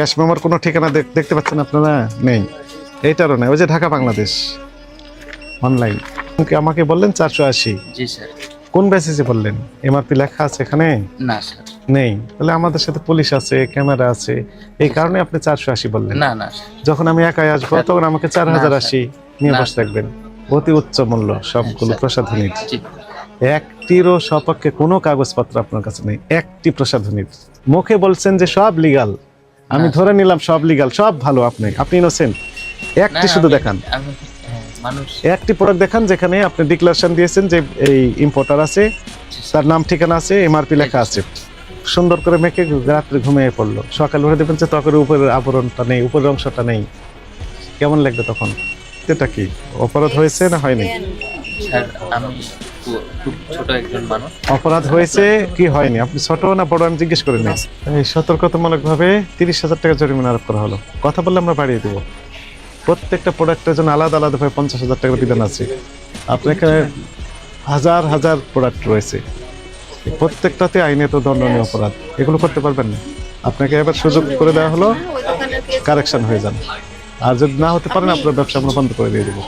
Cash মেমোর কোনো ঠিকানা দেখ- দেখতে পাচ্ছেন আপনারা? নেই। এইটারও নেই। ওই যে ঢাকা বাংলাদেশ। অনলাইন আমাকে বললেন চারশো আশি। জি স্যার। কোন বেসিসে বললেন? এমআরপি লেখা আছে এখানে? না স্যার। নেই। তাহলে আমাদের সাথে পুলিশ আছে ক্যামেরা আছে। এই কারণে আপনি চারশো আশি বললেন। না না যখন আমি একাই আসব তখন আমাকে চার হাজার আশি নিয়ে বসে থাকবেন। অতি উচ্চ মূল্য সবগুলো। প্রসাধনীর। একটিরও সপক্ষে কোনো কাগজপত্র আপনার কাছে নেই। একটি প্রসাধনীর। মুখে বলছেন যে সব লিগাল আমি ধরে নিলাম সব লিগাল সব ভালো আপনি আপনি ইনোসেন্ট একটি শুধু দেখান। হ্যাঁ, মানুষ। একটি প্রোডাক্ট দেখান যেখানে আপনি ডিক্লারেশন দিয়েছেন যে এই ইম্পোর্টার আছে তার নাম ঠিকানা আছে এমআরপি লেখা আছে। সুন্দর করে মেখে রাত্রে ঘুমিয়ে পড়ল। সকাল উঠে দেখবেন যে ত্বকের উপরের আবরণটা নেই উপরের অংশটা নেই। কেমন লাগবে তখন? এটা কি? অপরাধ হয়েছে না হয়নি? স্যার, আমি খুব ছোট একজন মানুষ। অপরাধ হয়েছে কি হয়নি? আপনি ছোট না বড় আমি জিজ্ঞেস করে নিই সতর্কতামূলক ভাবে তিরিশ হাজার টাকা জরিমানা আরোপ করা হলো। কথা বললে আমরা বাড়িয়ে দেবো। প্রত্যেকটা প্রোডাক্টের জন্য আলাদা আলাদা ভাবে পঞ্চাশ হাজার টাকার বিধান আছে। আপনার এখানে হাজার হাজার প্রোডাক্ট রয়েছে। প্রত্যেকটাতে আইনে তো দণ্ডনীয় অপরাধ। এগুলো করতে পারবেন না। আপনাকে এবার সুযোগ করে দেওয়া হলো, কারেকশন হয়ে যান আর যদি না হতে পারেন, আপনার ব্যবসা আমরা বন্ধ করে দিয়ে দেবো।